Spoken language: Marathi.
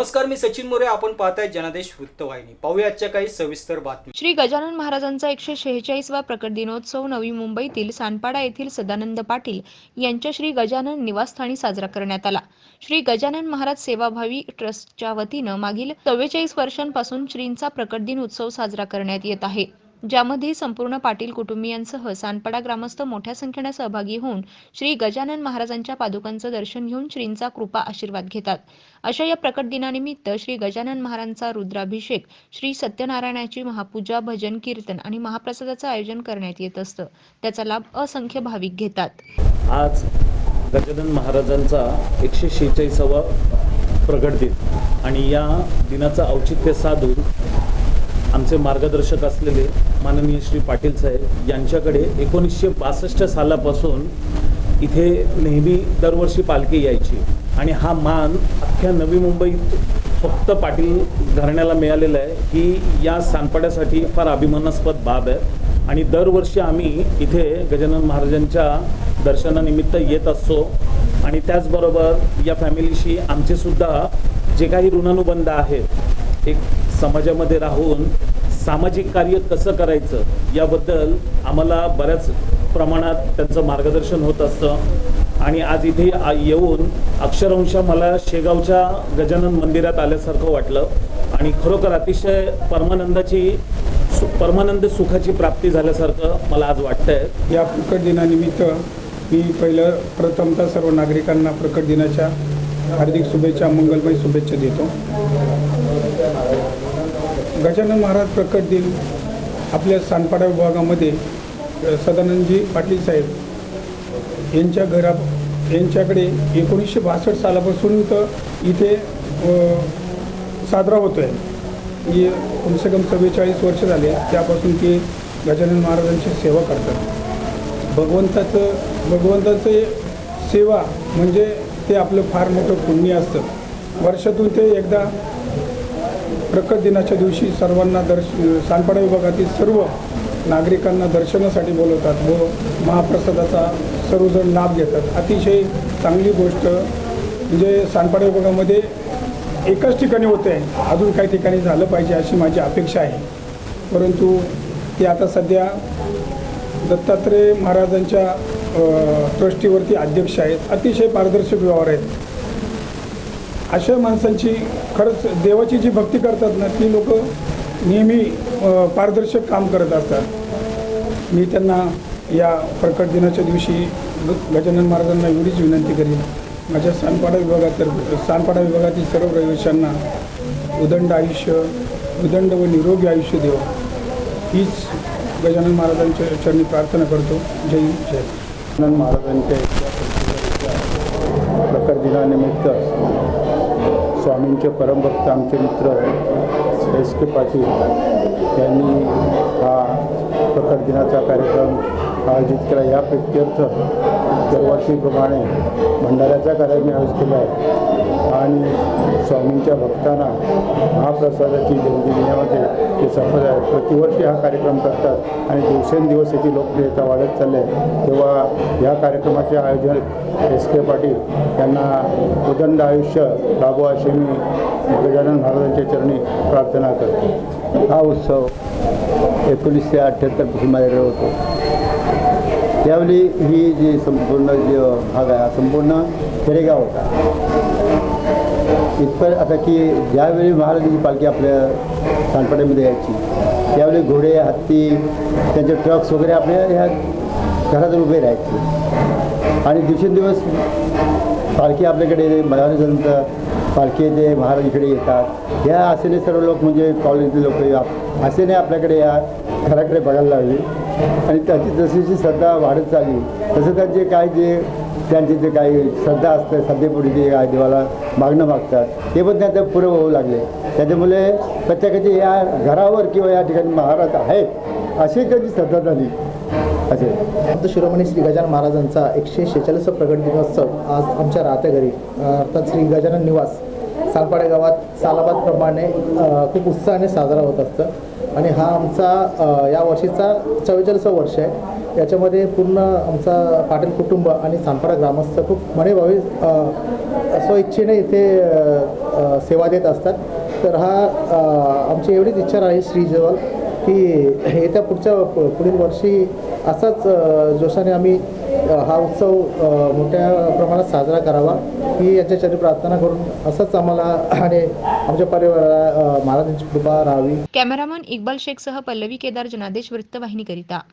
नमस्कार मी सचिन मोरे. आपण पाहताय जनादेश वृत्तवाहिनी. पाहूया आजच्या काही सविस्तर बातमी श्री गजानन महाराजांचा एकशे शेहेचाळीसवा प्रकट दिनोत्सव नवी मुंबईतील सानपाडा येथील सदानंद पाटील यांच्या श्री गजानन निवासस्थानी साजरा करण्यात आला. श्री गजानन महाराज सेवाभावी ट्रस्टच्या वतीनं मागील चव्वेचाळीस वर्षांपासून श्रींचा प्रकट दिन उत्सव साजरा करण्यात येत आहे. ज्यामध्ये संपूर्ण पाटील कुटुंबियांसह सानपाडा ग्रामस्थ मोठ्या संख्येने सहभागी होऊन श्री गजानन महाराजांच्या पादुकांचं दर्शन घेऊन श्रींचा कृपा आशीर्वाद घेतात. अशा या प्रकट दिनानिमित्त श्री गजानन महाराजांचा रुद्राभिषेक श्री सत्यनारायणाची महापूजा भजन कीर्तन आणि महाप्रसादाचं आयोजन करण्यात येत असतं. त्याचा लाभ असंख्य भाविक घेतात. आज गजानन महाराजांचा एकशे शेहेचाळीसावा प्रगट दिन आणि या दिनाचं औचित्य साधून आमचे मार्गदर्शक असलेले माननीय श्री पाटील साहेब यांच्याकडे एकोणीसशे बासष्ट सालापासून इथे नेहमी दरवर्षी पालखी यायची. आणि हा मान अख्ख्या नवी मुंबईत फक्त पाटील घराण्याला मिळालेला आहे. ही या सानपाड्यासाठी फार अभिमानास्पद बाब आहे. आणि दरवर्षी आम्ही इथे गजानन महाराजांच्या दर्शनानिमित्त येत असतो. आणि त्याचबरोबर या फॅमिलीशी आमचेसुद्धा जे काही ऋणानुबंध आहेत एक समाजामध्ये राहून सामाजिक कार्य कसं करायचं याबद्दल आम्हाला बऱ्याच प्रमाणात त्यांचं मार्गदर्शन होत असतं. आणि आज इथे आ- येऊन अक्षरंश मला शेगावच्या गजानन मंदिरात आल्यासारखं वाटलं. आणि खरोखर अतिशय परमानंदाची सु परमानंद सुखाची प्राप्ती झाल्यासारखं मला आज वाटतंय. या प्रकट दिनानिमित्त मी पहिलं प्रथमतः सर्व नागरिकांना प्रकट दिनाच्या हार्दिक शुभेच्छा मंगलमय शुभेच्छा देतो. गजानन महाराज प्रकट दिन आपल्या सानपाडा विभागामध्ये सदानंदजी पाटील साहेब यांच्या घरा यांच्याकडे एकोणीसशे बासष्ट सालापासून तर इथे साजरा होतो आहे म्हणजे ही कमसे कम चव्वेचाळीस वर्ष झाले त्यापासून ते गजानन महाराजांची सेवा करतात. भगवंताचं भगवंताचं सेवा म्हणजे ते आपलं फार मोठं पुण्य असतं. वर्षातून ते एकदा प्रकट दिनाच्या दिवशी सर्वांना दर्श सांडपाडा विभागातील सर्व नागरिकांना दर्शनासाठी बोलवतात व महाप्रसादाचा सर्वजण लाभ घेतात. अतिशय चांगली गोष्ट म्हणजे सांडपाडा विभागामध्ये एकाच ठिकाणी होते. अजून काही ठिकाणी झालं पाहिजे अशी माझी अपेक्षा आहे. परंतु ते आता सध्या दत्तात्रय महाराजांच्या ट्रस्टीवरती अध्यक्ष आहेत. अतिशय पारदर्शक व्यवहार आहेत. अशा माणसांची खरंच देवाची जी भक्ती करतात ना ती लोक नेहमी पारदर्शक काम करत असतात. मी त्यांना या प्रकट दिनाच्या दिवशी गजानन महाराजांना एवढीच विनंती करीन. माझ्या सानपाडा विभागातर्फे सानपाडा विभागातील सर्व रहिवाशांना उदंड आयुष्य उदंड व निरोगी आयुष्य देव. हीच गजानन महाराजांच्या चरणी प्रार्थना करतो. जय जय गजानन महाराजांच्या प्रकट दिनानिमित्त स्वामींचे परमभक्त आमचे मित्र एस के पाटील यांनी हा प्रकट दिनाचा कार्यक्रम आयोजित केला. या प्रित्यर्थ दरवर्षीप्रमाणे भंडाऱ्याचा कार्यक्रम आयोजित केला आहे. आणि स्वामींच्या भक्तांना महाप्रसादाची देणगी देण्यामध्ये ते सफल आहे प्रतिवर्षी हा कार्यक्रम करतात आणि दिवसेंदिवस याची लोकप्रियता वाढत चालली आहे. तेव्हा या कार्यक्रमाचे आयोजन एस के पाटील यांना उदंड आयुष्य लाभो अशी मी गजानन महाराजांच्या चरणी प्रार्थना करतो. हा उत्सव एकोणीसशे अठ्ठ्याहत्तरपासून माझ्याकडे होतो. त्यावेळी ही जी संपूर्ण जी भाग आहे हा संपूर्ण खेडेगाव होता. इतकं आता की ज्यावेळी महाराजांची पालखी आपल्या सानपाट्यामध्ये यायची त्यावेळी घोडे हत्ती त्यांचे ट्रक्स वगैरे आपल्या ह्या घरात उभे राहायचे. आणि दिवसेंदिवस पालखी आपल्याकडे महाराजांचं पालखी येते महाराज इकडे येतात. या आशेने सर्व लोक म्हणजे कॉलनीतले लोक या आसेने आपल्याकडे या घराकडे बघायला लागले. आणि त्याची जशी जशी श्रद्धा वाढत चालली तसं त्यांचे काय जे त्यांचे जे काही श्रद्धा असते श्रद्धेपुढे जे काय देवाला मागणं मागतात. ते पण त्यांचं पुरं होऊ लागले. त्याच्यामुळे प्रत्येकाचे या घरावर किंवा या ठिकाणी महाराज आहेत अशी त्यांची श्रद्धा झाली. असे. संत शिरोमणी श्री गजानन महाराजांचा एकशे शेचाळीस प्रकट दिनोत्सव आज आमच्या राहत्या घरी. अर्थात श्री गजानन निवास. सालपाडे गावात सालाबादप्रमाणे खूप उत्साहाने साजरा होत असतं. आणि हा आमचा या वर्षीचा चव्वेचाळीसावं वर्ष आहे. याच्यामध्ये पूर्ण आमचा पाटील कुटुंब आणि सांपाडा ग्रामस्थ खूप मनेभावे स्वइच्छेने इथे सेवा देत असतात. तर हा आमची एवढीच इच्छा राहील श्रीजवळ की येत्या पुढच्या पु- पुढील वर्षी असाच जोशाने आम्ही हा उत्सव मोठ्या प्रमाणात साजरा करावा. ही याच्यासाठी प्रार्थना करून असंच आम्हाला आणि आमच्या परिवाराला महाराजांची कृपा राहावी. कॅमेरामन इक्बाल शेखसह पल्लवी केदार जनादेश वृत्तवाहिनीकरिता.